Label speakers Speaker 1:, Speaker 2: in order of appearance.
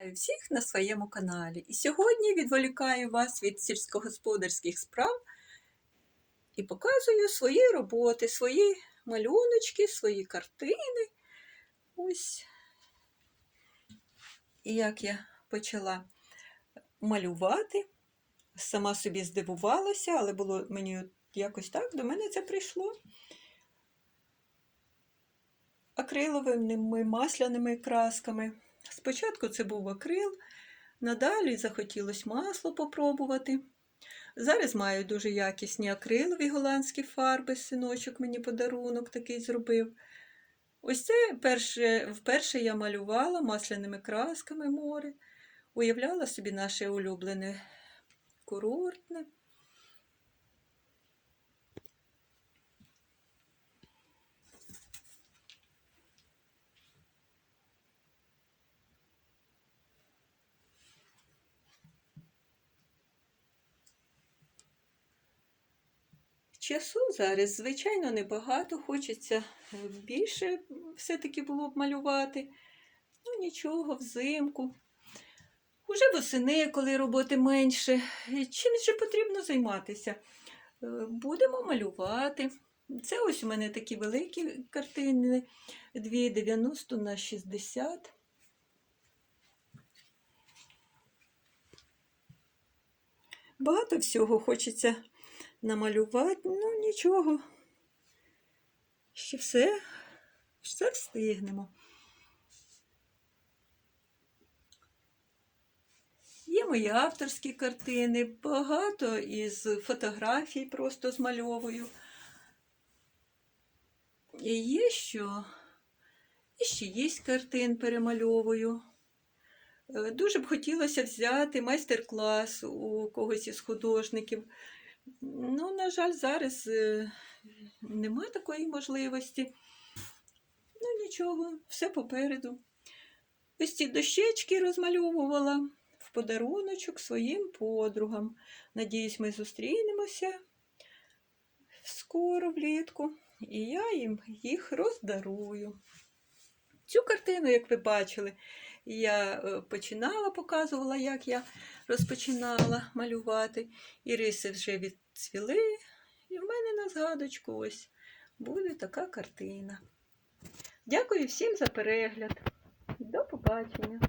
Speaker 1: Всіх на своєму каналі. І сьогодні відволікаю вас від сільськогосподарських справ і показую свої роботи, свої малюночки, свої картини. Ось. Як я почала малювати, сама собі здивувалася, але було мені якось так, до мене це прийшло. Акриловими масляними красками. Спочатку це був акрил, надалі захотілося масло попробувати. Зараз маю дуже якісні акрилові голландські фарби, синочок мені подарунок такий зробив. Ось це перше, вперше я малювала масляними красками море, уявляла собі наше улюблене курортне. Часу зараз, звичайно, небагато, хочеться е, більше все-таки було б малювати. Ну, нічого, взимку. Уже восени, коли роботи менше. Чимось же потрібно займатися. Е, Будемо малювати. Це ось у мене такі великі картини 2,90 на 60. Багато всього хочеться намалювати, ну нічого. Ще все, все встигнемо. Є мої авторські картини, багато із фотографій просто змальовую. І є що, і ще є картин перемальовую. Е, Дуже б хотілося взяти майстер-клас у когось із художників. Ну, на жаль, зараз е, немає такої можливості. Ну, нічого, все попереду. Ось ці дощечки розмальовувала в подаруночок своїм подругам. Надіюсь, ми зустрінемося скоро влітку, і я їм їх роздарую. Цю картину, як ви бачили, я е, починала, показувала, як я розпочинала малювати. І риси вже відцвіли, і в мене на згадочку ось буде така картина. Дякую всім за перегляд. До побачення!